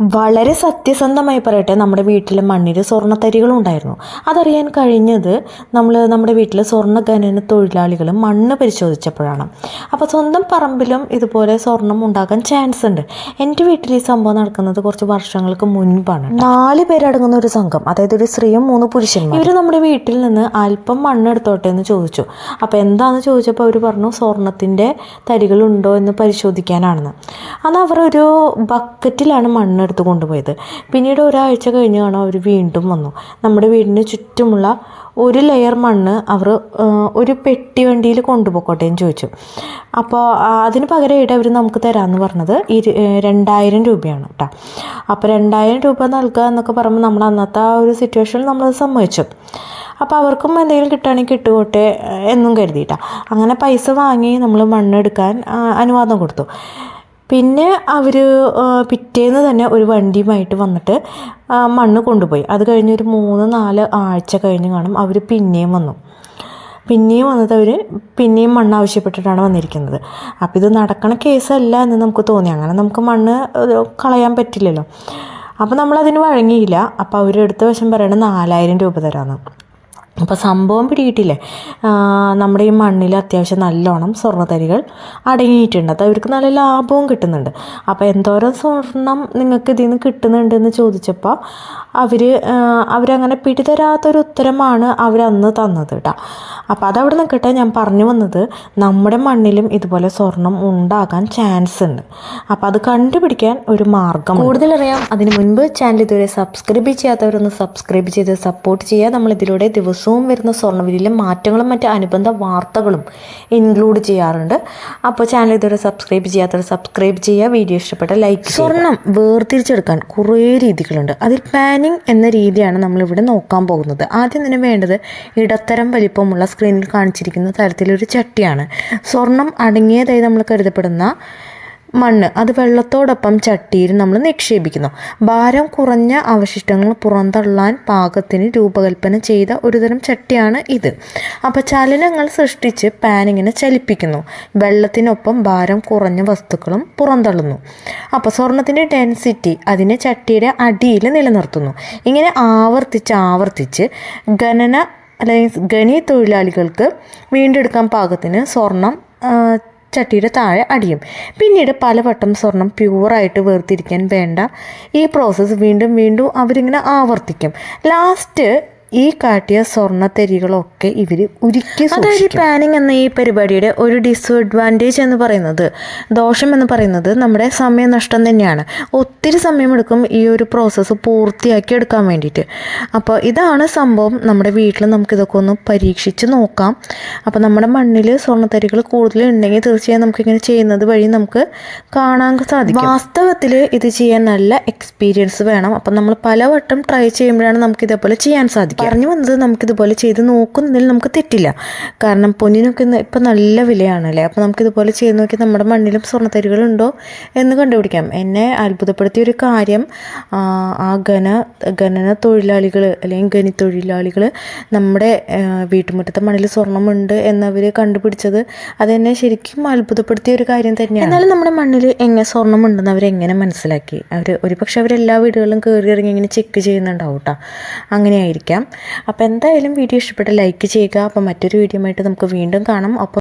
വളരെ സത്യസന്ധമായി പറയട്ടെ നമ്മുടെ വീട്ടിൽ മണ്ണിൽ സ്വർണത്തരികളും ഉണ്ടായിരുന്നു. അതറിയാൻ കഴിഞ്ഞത് നമ്മൾ നമ്മുടെ വീട്ടിൽ സ്വർണ ഖനന തൊഴിലാളികൾ മണ്ണ് പരിശോധിച്ചപ്പോഴാണ്. അപ്പോൾ സ്വന്തം പറമ്പിലും ഇതുപോലെ സ്വർണം ഉണ്ടാകാൻ ചാൻസ് ഉണ്ട്. എന്റെ വീട്ടിൽ ഈ സംഭവം നടക്കുന്നത് കുറച്ച് വർഷങ്ങൾക്ക് മുൻപാണ് നാല് പേരടങ്ങുന്ന ഒരു സംഘം അതായത് ഒരു സ്ത്രീയും മൂന്ന് പുരുഷന്മാരും. ഇവർ നമ്മുടെ വീട്ടിൽ നിന്ന് അല്പം മണ്ണ് എടുത്തോട്ടെ എന്ന് ചോദിച്ചു. അപ്പോൾ എന്താണെന്ന് ചോദിച്ചപ്പോൾ അവർ പറഞ്ഞു സ്വർണത്തിന്റെ തരികളുണ്ടോ എന്ന് പരിശോധിക്കാനാണെന്ന്. അന്ന് അവർ ഒരു ബക്കറ്റിലാണ് മണ്ണ് എടുത്ത് കൊണ്ടുപോയത്. പിന്നീട് ഒരാഴ്ച കഴിഞ്ഞ് കാണാൻ അവർ വീണ്ടും വന്നു. നമ്മുടെ വീടിന് ചുറ്റുമുള്ള ഒരു ലെയർ മണ്ണ് അവർ ഒരു പെട്ടി വണ്ടിയിൽ കൊണ്ടുപോയിക്കോട്ടെ എന്ന് ചോദിച്ചു. അപ്പോൾ അതിന് പകരമായിട്ട് അവർ നമുക്ക് തരാമെന്ന് പറഞ്ഞത് ഇരു രണ്ടായിരം രൂപയാണ് കേട്ടോ അപ്പോൾ രണ്ടായിരം രൂപ നൽകുക എന്നൊക്കെ പറയുമ്പോൾ നമ്മൾ അന്നത്തെ ആ ഒരു സിറ്റുവേഷനിൽ നമ്മളത് സമ്മതിച്ചു. അപ്പോൾ അവർക്കും എന്തെങ്കിലും കിട്ടുകയാണെങ്കിൽ കിട്ടുകോട്ടെ എന്നും കരുതിയിട്ടാണ് അങ്ങനെ പൈസ വാങ്ങി നമ്മൾ മണ്ണെടുക്കാൻ അനുവാദം കൊടുത്തു. പിന്നെ അവർ പിറ്റേന്ന് തന്നെ ഒരു വണ്ടിയുമായിട്ട് വന്നിട്ട് മണ്ണ് കൊണ്ടുപോയി. അത് കഴിഞ്ഞ് ഒരു മൂന്ന് നാല് ആഴ്ച കഴിഞ്ഞ് കാണും അവർ പിന്നെയും വന്നു. പിന്നെയും വന്നത് അവർ പിന്നെയും മണ്ണ് ആവശ്യപ്പെട്ടിട്ടാണ് വന്നിരിക്കുന്നത്. അപ്പോൾ ഇത് നടക്കണ കേസല്ല എന്ന് നമുക്ക് തോന്നി. അങ്ങനെ നമുക്ക് മണ്ണ് കളയാൻ പറ്റില്ലല്ലോ. അപ്പോൾ നമ്മളതിന് വഴങ്ങിയില്ല. അപ്പോൾ അവരെടുത്ത വശം പറയണത് നാലായിരം രൂപ തരാമെന്ന് അപ്പോൾ സംഭവം പിടികിട്ടില്ലേ നമ്മുടെ ഈ മണ്ണിൽ അത്യാവശ്യം നല്ലോണം സ്വർണതരികൾ അടങ്ങിയിട്ടുണ്ട്. അത് അവർക്ക് നല്ല ലാഭവും കിട്ടുന്നുണ്ട്. അപ്പോൾ എന്തോരം സ്വർണം നിങ്ങൾക്ക് ഇതിൽ നിന്ന് കിട്ടുന്നുണ്ടെന്ന് ചോദിച്ചപ്പോൾ അവർ അവരങ്ങനെ പിടിതരാത്തൊരു ഉത്തരമാണ് അവരന്ന് തന്നത് കേട്ടോ അപ്പോൾ അതവിടെ നിൽക്കട്ടെ ഞാൻ പറഞ്ഞു വന്നത് നമ്മുടെ മണ്ണിലും ഇതുപോലെ സ്വർണം ഉണ്ടാകാൻ ചാൻസ് ഉണ്ട്. അപ്പോൾ അത് കണ്ടുപിടിക്കാൻ ഒരു മാർഗം കൂടുതലറിയാം അതിന് മുൻപ് ചാനൽ ഇതുവരെ സബ്സ്ക്രൈബ് ചെയ്യാത്തവരൊന്ന് സബ്സ്ക്രൈബ് ചെയ്ത് സപ്പോർട്ട് ചെയ്യുക നമ്മൾ ഇതിലൂടെ ദിവസവും വരുന്ന സ്വർണവിലയിലെ മാറ്റങ്ങളും മറ്റ് അനുബന്ധ വാർത്തകളും ഇൻക്ലൂഡ് ചെയ്യാറുണ്ട്. അപ്പോൾ ചാനൽ ഇതുവരെ സബ്സ്ക്രൈബ് ചെയ്യാത്തവർ സബ്സ്ക്രൈബ് ചെയ്യുക. വീഡിയോ ഇഷ്ടപ്പെട്ട ലൈക്ക് സ്വർണം വേർതിരിച്ചെടുക്കാൻ കുറേ രീതികളുണ്ട്. അതിൽ പാനിങ് എന്ന രീതിയാണ് നമ്മളിവിടെ നോക്കാൻ പോകുന്നത്. ആദ്യം തന്നെ വേണ്ടത് ഇടത്തരം വലിപ്പമുള്ള സ്ക്രീനിൽ കാണിച്ചിരിക്കുന്ന തരത്തിലൊരു ചട്ടിയാണ്. സ്വർണം അടങ്ങിയതായി നമ്മൾ കരുതപ്പെടുന്ന മണ്ണ്. അത് വെള്ളത്തോടൊപ്പം ചട്ടിയിൽ നമ്മൾ നിക്ഷേപിക്കുന്നു. ഭാരം കുറഞ്ഞ അവശിഷ്ടങ്ങൾ പുറന്തള്ളാൻ പാകത്തിന് രൂപകൽപ്പന ചെയ്ത ഒരുതരം ചട്ടിയാണ് ഇത്. അപ്പോൾ ചലനങ്ങൾ സൃഷ്ടിച്ച് പാനിങ്ങിനെ ചലിപ്പിക്കുന്നു. വെള്ളത്തിനൊപ്പം ഭാരം കുറഞ്ഞ വസ്തുക്കളും പുറന്തള്ളുന്നു. അപ്പോൾ സ്വർണത്തിന്റെ ഡെൻസിറ്റി അതിനെ ചട്ടിയുടെ അടിയിൽ നിലനിർത്തുന്നു. ഇങ്ങനെ ആവർത്തിച്ച് ആവർത്തിച്ച് ഖനന അല്ലെങ്കിൽ ഖനി തൊഴിലാളികൾക്ക് വീണ്ടെടുക്കാൻ പാകത്തിന് സ്വർണം ചട്ടിയുടെ താഴെ അടിയും. പിന്നീട് പലവട്ടം സ്വർണം പ്യുവറായിട്ട് വേർതിരിക്കാൻ വേണ്ട ഈ പ്രോസസ്സ് വീണ്ടും വീണ്ടും അവരിങ്ങനെ ആവർത്തിക്കും. ലാസ്റ്റ് ഈ കാട്ടിയ സ്വർണത്തരികളൊക്കെ ഇവർ ഉരുക്കി അതായത് പാനിങ് എന്ന ഈ പരിപാടിയുടെ ഒരു ഡിസ്അഡ്വാന്റേജ് എന്ന് പറയുന്നത് ദോഷം എന്ന് പറയുന്നത് നമ്മുടെ സമയനഷ്ടം തന്നെയാണ്. ഒത്തിരി സമയമെടുക്കും ഈ ഒരു പ്രോസസ്സ് പൂർത്തിയാക്കി എടുക്കാൻ വേണ്ടിയിട്ട്. അപ്പോൾ ഇതാണ് സംഭവം നമ്മുടെ വീട്ടിൽ നമുക്കിതൊക്കെ ഒന്ന് പരീക്ഷിച്ച് നോക്കാം. അപ്പോൾ നമ്മുടെ മണ്ണിൽ സ്വർണത്തരികൾ കൂടുതൽ ഉണ്ടെങ്കിൽ തീർച്ചയായും നമുക്കിങ്ങനെ ചെയ്യുന്നത് വഴി നമുക്ക് കാണാൻ സാധിക്കും. വാസ്തവത്തിൽ ഇത് ചെയ്യാൻ നല്ല എക്സ്പീരിയൻസ് വേണം. അപ്പം നമ്മൾ പലവട്ടം ട്രൈ ചെയ്യുമ്പോഴാണ് നമുക്കിതേപോലെ ചെയ്യാൻ സാധിക്കും. പറഞ്ഞു വന്നത് നമുക്കിതുപോലെ ചെയ്ത് നോക്കുന്നതിൽ നമുക്ക് തെറ്റില്ല. കാരണം പൊന്നിനൊക്കെ ഇപ്പം നല്ല വിലയാണല്ലേ? അപ്പോൾ നമുക്കിതുപോലെ ചെയ്ത് നോക്കി നമ്മുടെ മണ്ണിലും സ്വർണത്തരികളുണ്ടോ എന്ന് കണ്ടുപിടിക്കാം. എന്നെ അത്ഭുതപ്പെടുത്തിയ ഒരു കാര്യം ആ, ഖന ഖനന തൊഴിലാളികൾ അല്ലെങ്കിൽ ഖനി തൊഴിലാളികൾ നമ്മുടെ വീട്ടുമുറ്റത്തെ മണ്ണിൽ സ്വർണമുണ്ട് എന്നവർ കണ്ടുപിടിച്ചത് അതെന്നെ ശരിക്കും അത്ഭുതപ്പെടുത്തിയ ഒരു കാര്യം തന്നെയാണ്. എന്നാലും നമ്മുടെ മണ്ണിൽ എങ്ങനെ സ്വർണമുണ്ടെന്ന് അവരെങ്ങനെ മനസ്സിലാക്കി? അവർ ഒരുപക്ഷെ അവരെല്ലാ വീടുകളിലും കയറി ഇറങ്ങി ഇങ്ങനെ ചെക്ക് ചെയ്യുന്നുണ്ടാവും കേട്ടോ അങ്ങനെയായിരിക്കാം. അപ്പോൾ എന്തായാലും വീഡിയോ ഇഷ്ടപ്പെട്ട ലൈക്ക് ചെയ്യുക. അപ്പോൾ മറ്റൊരു വീഡിയോ ആയിട്ട് നമുക്ക് വീണ്ടും കാണാം. അപ്പോൾ